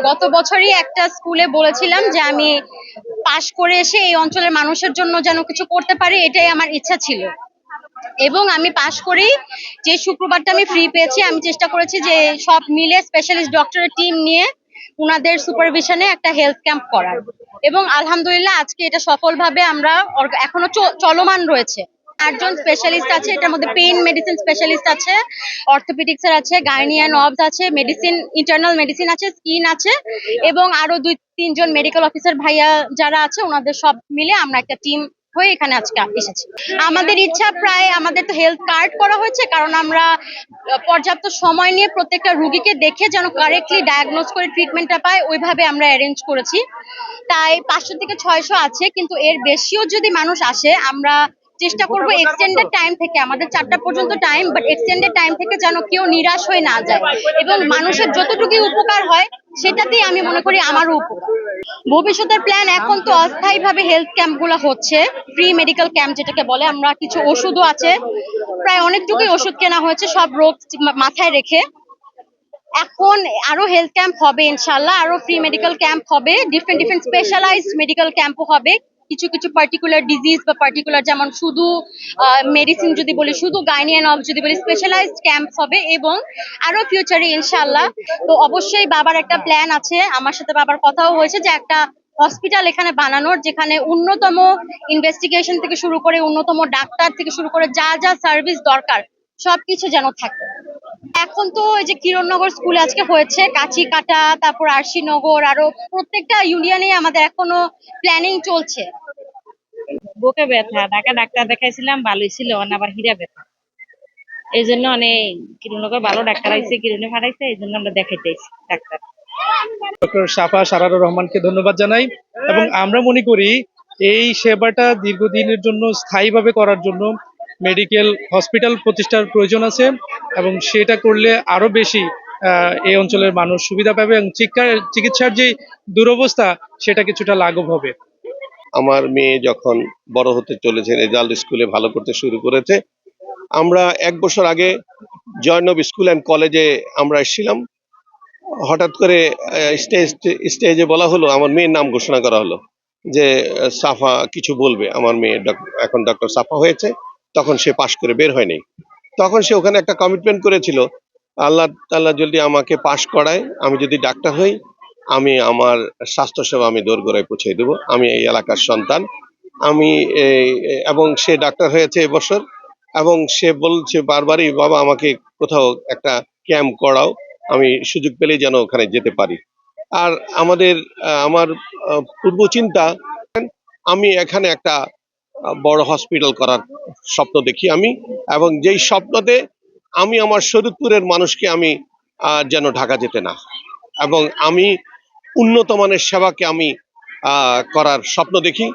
গত বছরই একটা স্কুলে বলেছিলাম যে আমি পাশ করে এসে এই অঞ্চলের মানুষের জন্য যেন কিছু করতে পারি, এটাই আমার ইচ্ছা ছিল। এবং আমি পাশ করেই যে শুক্রবারটা আমি ফ্রি পেয়েছি, আমি চেষ্টা করেছি যে সব মিলে স্পেশালিস্ট ডক্টরের টিম নিয়ে উনাদের সুপারভিশনে একটা হেলথ ক্যাম্প করার। এবং আলহামদুলিল্লাহ আজকে এটা সফলভাবে আমরা এখনও চলমান রয়েছে। আটজন স্পেশালিস্ট আছে, এটার মধ্যে পেইন মেডিসিন স্পেশালিস্ট আছে অর্থোপেডিক্স এর আছে গাইনিয়ান অবস আছে মেডিসিন ইন্টারনাল মেডিসিন আছে স্কিন আছে, এবং আরও দুই তিনজন মেডিকেল অফিসার ভাইয়া যারা আছে, ওনাদের সব মিলে আমরা একটা টিম হয়ে এখানে আজকে এসেছি। আমাদের ইচ্ছা প্রায়, আমাদের তো হেলথ কার্ড করা হয়েছে, কারণ আমরা পর্যাপ্ত সময় নিয়ে প্রত্যেকটা রুগীকে দেখে যেন কারেক্টলি ডায়াগনোজ করে ট্রিটমেন্টটা পায়, ওইভাবে আমরা অ্যারেঞ্জ করেছি। তাই পাঁচশো থেকে ছয়শো আছে, কিন্তু এর বেশিও যদি মানুষ আসে, আমরা চেষ্টা করব এক্সটেন্ডেড টাইম থেকে আমাদের চারটা পর্যন্ত টাইম বাট এক্সটেন্ডেড টাইম থেকে যেন কেউ নিরাশ হয়ে না যায়। এবং মানুষের যতটুকু উপকার হয় সেটাতেই আমি মনে করি আমারও উপকার। ভবিষ্যতের প্ল্যান এখন তো অস্থায়ীভাবে হেলথ ক্যাম্পগুলো হচ্ছে ফ্রি মেডিকেল ক্যাম্প যেটাকে বলে আমরা কিছু ওষুধও আছে। প্রায় অনেকটুকুই ওষুধ কেনা হয়েছে সব রোগ মাথায় রেখে। এখন আরও হেলথ ক্যাম্প হবে ইনশাল্লাহ আরও ফ্রি মেডিকেল ক্যাম্প হবে ডিফারেন্ট ডিফারেন্ট স্পেশালাইজড মেডিকেল ক্যাম্পও হবে। কিছু কিছু পার্টিকুলার ডিজিজ বা পার্টিকুলার যেমন শুধু মেডিসিন যদি বলি, শুধু গাইনিয়ান অফ যদি বলি স্পেশালাইজড ক্যাম্প হবে এবং আরও ফিউচারে ইনশাল্লাহ তো অবশ্যই বাবার একটা প্ল্যান আছে। আমার সাথে বাবার কথাও হয়েছে যে একটা হসপিটাল এখানে বানানোর, যেখানে উন্নতম ইনভেস্টিগেশন থেকে শুরু করে, উন্নতম ডাক্তার থেকে শুরু করে যা যা সার্ভিস দরকার, সবকিছু যেন থাকে। এখন তো ওই যে কিরণনগর স্কুল আজকে হয়েছে কাচি কাটা তারপর আরশিনগর আরও প্রত্যেকটা ইউনিয়নে আমাদের এখনও প্ল্যানিং চলছে। বুকে ব্যথা ঢাকা ডাক্তার দেখাইছিলাম ভালোই ছিল অন আবার হীরা ব্যথা। এই জন্য অনেক কিরুনগর ভালো ডাক্তার আইছে কিরুনে ফাটাইছে এই জন্য আমরা দেখাইতেছি ডাক্তার। ডক্টর সাফা সারারুর রহমানকে ধন্যবাদ জানাই এবং আমরা মনে করি এই সেবাটা দীর্ঘদিনের জন্য স্থায়ীভাবে করার জন্য মেডিকেল হসপিটাল প্রতিষ্ঠার প্রয়োজন আছে এবং সেটা করলে আরও বেশি এই অঞ্চলের মানুষ সুবিধা পাবে এবং চিকিৎসার যে দুরবস্থা, সেটা কিছুটা লাঘব হবে। আমার মেয়ে যখন বড় হতে চলেছে, রেজাল্ট স্কুলে ভালো করতে শুরু করেছে, আমরা এক বছর আগে জয়নব স্কুল অ্যান্ড কলেজে আমরা এসেছিলাম। হঠাৎ করে স্টেজ, স্টেজে বলা হলো, আমার মেয়ের নাম ঘোষণা করা হলো যে, সাফা কিছু বলবে। আমার মেয়ে এখন ডক্টর সাফা হয়েছে। তখন সে পাশ করে বের হয়নি। তখন সে ওখানে একটা কমিটমেন্ট করেছিল, আল্লাহ আল্লাহ যদি আমাকে পাশ করায়, আমি যদি ডাক্তার হই, আমি আমার স্বাস্থ্যসেবা আমি দোরগোড়ায় পৌঁছে দেবো, আমি এই এলাকার সন্তান। আমি এবং সে ডাক্তার হয়েছে এবছর এবং সে বলছে বারবারই, বাবা, আমাকে কোথাও একটা ক্যাম্প করাও, আমি সুযোগ পেলেই যেন ওখানে যেতে পারি। আর আমাদের আমার পূর্ব চিন্তা আমি এখানে একটা বড় হসপিটাল করার স্বপ্ন দেখি আমি। এবং যেই স্বপ্নতে আমি আমার শরীরপুরের মানুষকে আমি যেন ঢাকা যেতে না। এবং আমি উন্নত মানের সেবাকে আমি করার স্বপ্ন দেখি।